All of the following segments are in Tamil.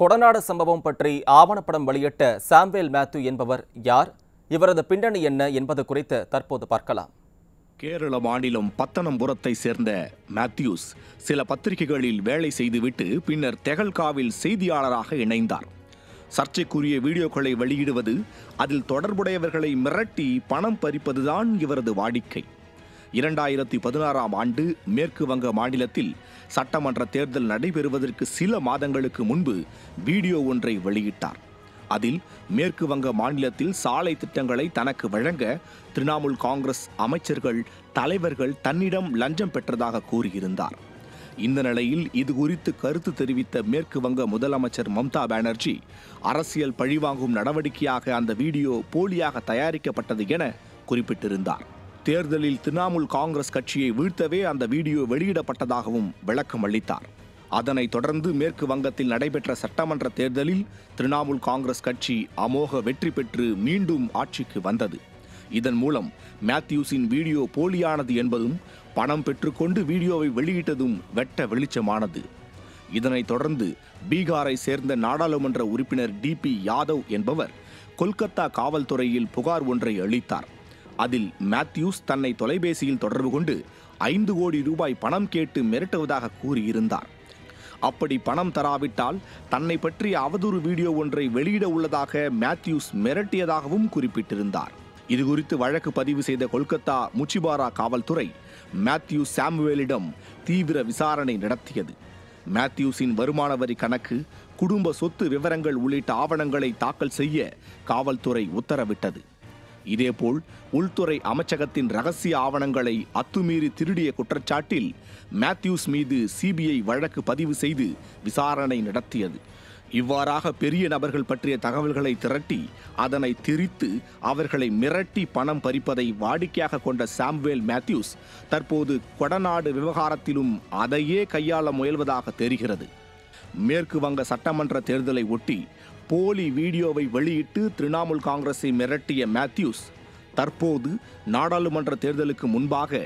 கொடநாடு சம்பவம் பற்றி ஆவணப்படம் வெளியிட்ட சாம்வேல் மேத்யூ என்பவர் யார்? இவரது பின்னணி என்ன என்பது குறித்து தற்போது பார்க்கலாம். கேரள மாநிலம் பத்தனம்புரத்தை சேர்ந்த மேத்யூஸ் சில பத்திரிகைகளில் வேலை செய்துவிட்டு பின்னர் தெகல்காவில் செய்தியாளராக இணைந்தார். சர்ச்சைக்குரிய வீடியோக்களை வெளியிடுவது அதில் தொடர்புடையவர்களை மிரட்டி பணம் பறிப்பதுதான் இவரது வாடிக்கை. இரண்டாயிரத்தி பதினாறாம் ஆண்டு மேற்கு வங்க மாநிலத்தில் சட்டமன்ற தேர்தல் நடைபெறுவதற்கு சில மாதங்களுக்கு முன்பு வீடியோ ஒன்றை வெளியிட்டார். அதில் மேற்கு வங்க மாநிலத்தில் சாலை திட்டங்களை தனக்கு வழங்க திரிணாமுல் காங்கிரஸ் அமைச்சர்கள் தலைவர்கள் தன்னிடம் லஞ்சம் பெற்றதாக கூறியிருந்தார். இந்த நிலையில் இது குறித்து கருத்து தெரிவித்த மேற்கு வங்க முதலமைச்சர் மம்தா பானர்ஜி அரசியல் பழிவாங்கும் நடவடிக்கையாக அந்த வீடியோ போலியாக தயாரிக்கப்பட்டது என குறிப்பிட்டிருந்தார். தேர்தலில் திரிணாமுல் காங்கிரஸ் கட்சியை வீழ்த்தவே அந்த வீடியோ வெளியிடப்பட்டதாகவும் விளக்கம் அளித்தார். அதனைத் தொடர்ந்து மேற்கு வங்கத்தில் நடைபெற்ற சட்டமன்ற தேர்தலில் திரிணாமுல் காங்கிரஸ் கட்சி அமோக வெற்றி பெற்று மீண்டும் ஆட்சிக்கு வந்தது. இதன் மூலம் மேத்யூஸின் வீடியோ போலியானது என்பதும் பணம் பெற்றுக்கொண்டு வீடியோவை வெளியிட்டதும் வெட்ட வெளிச்சமானது. இதனைத் தொடர்ந்து பீகாரை சேர்ந்த நாடாளுமன்ற உறுப்பினர் டிபி யாதவ் என்பவர் கொல்கத்தா காவல்துறையில் புகார் ஒன்றை அளித்தார். அதில் மேத்யூஸ் தன்னை தொலைபேசியில் தொடர்பு கொண்டு ஐந்து கோடி ரூபாய் பணம் கேட்டு மிரட்டுவதாக கூறியிருந்தார். அப்படி பணம் தராவிட்டால் தன்னை பற்றிய அவதூறு வீடியோ ஒன்றை வெளியிட உள்ளதாக மேத்யூஸ் மிரட்டியதாகவும் குறிப்பிட்டிருந்தார். இதுகுறித்து வழக்கு பதிவு செய்த கொல்கத்தா முச்சிபாரா காவல்துறை மேத்யூ சாமுவேலிடம் தீவிர விசாரணை நடத்தியது. மேத்யூஸின் வருமான வரி கணக்கு குடும்ப சொத்து விவரங்கள் உள்ளிட்ட ஆவணங்களை தாக்கல் செய்ய காவல்துறை உத்தரவிட்டது. இதேபோல் உள்துறை அமைச்சகத்தின் ரகசிய ஆவணங்களை அத்துமீறி திருடிய குற்றச்சாட்டில் மேத்யூஸ் மீது சிபிஐ வழக்கு பதிவு செய்து விசாரணை நடத்தியது. இவ்வாறாக பெரிய நபர்கள் பற்றிய தகவல்களை திரட்டி அதனை திரித்து அவர்களை மிரட்டி பணம் பறிப்பதை வாடிக்கையாக கொண்ட சாம்வேல் மேத்யூஸ் தற்போது கொடநாடு விவகாரத்திலும் அதையே கையாள முயல்வதாக தெரிகிறது. மேற்கு வங்க சட்டமன்ற தேர்தலை ஒட்டி போலி வீடியோவை வெளியிட்டு திரிணாமுல் காங்கிரஸை மிரட்டிய மேத்யூஸ் தற்போது நாடாளுமன்ற தேர்தலுக்கு முன்பாக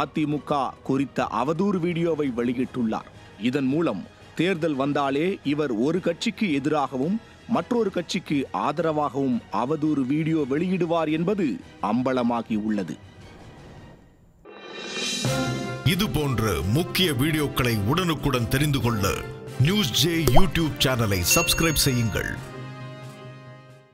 அதிமுக குறித்த அவதூறு வீடியோவை வெளியிட்டுள்ளார். இதன் மூலம் தேர்தல் வந்தாலே இவர் ஒரு கட்சிக்கு எதிராகவும் மற்றொரு கட்சிக்கு ஆதரவாகவும் அவதூறு வீடியோ வெளியிடுவார் என்பது அம்பலமாகி உள்ளது. இது போன்ற முக்கிய வீடியோக்களை உடனுக்குடன் தெரிந்து கொள்ள நியூஸ் ஜே யூடியூப் சேனலை சப்ஸ்கிரைப் செய்யுங்கள்.